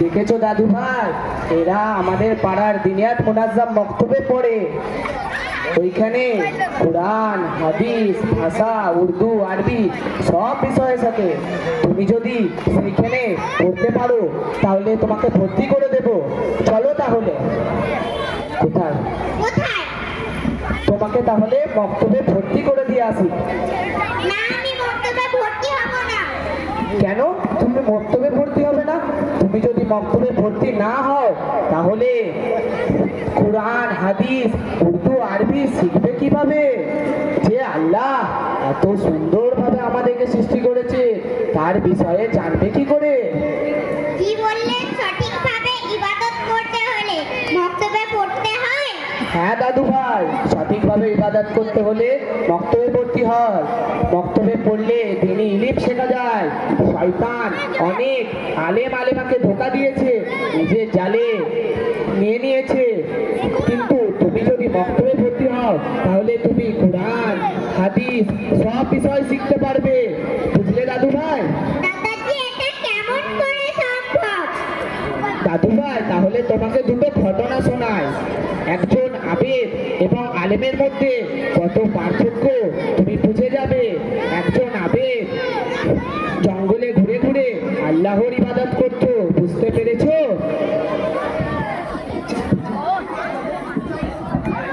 দেখেছ দাদু ভাই? এরা আমাদের পাড়ার দিনিয়াত মোনাজ্জাম বক্তব্যে পড়ে। ওইখানে কোরআন হাদিস ভাষা উর্দু আরবি সব বিষয়ের সাথে। তুমি যদি সেইখানে পড়তে পারো তাহলে তোমাকে ভর্তি করে দেব। চলো তাহলে। কোথায়? তোমাকে তাহলে বক্তব্যে ভর্তি করে দিয়ে আসি। কেন? মক্তবে ভর্তি হবে না? তুমি যদি মক্তবে ভর্তি না হও তাহলে কোরআন হাদিস উর্দু আরবি শিখবে কীভাবে? যে আল্লাহ এত সুন্দরভাবে আমাদেরকে সৃষ্টি করেছে তার বিষয়ে জানবে কি করে? কি বললেন সঠিকভাবে ইবাদত করতে হলে বক্তব্যে পড়তে হয়? হ্যাঁ দাদু ভাই সঠিকভাবে ইবাদত করতে হলে মক্তবে ভর্তি হয়। মক্তবে পড়লে তিনি ইলিপ শেখা যায়। শয়তান অনেক আলেম আলেমাকে ধোকা দিয়েছে নিজের জালে নিয়ে নিয়েছে। কিন্তু তুমি যদি মক্তবে ভর্তি হও তাহলে তুমি কোরআন হাদিস সব বিষয় শিখতে পারবে। বুঝলে দাদু ভাই? দাদু ভাই তাহলে তোমাকে দুটো ঘটনা শোনায় একজন আবেদ এবং আলেমের মধ্যে কত পার্থক্য তুমি বুঝে যাবে একজন আবেদ জঙ্গলে ঘুরে ঘুরে আল্লাহর ইবাদত করতো।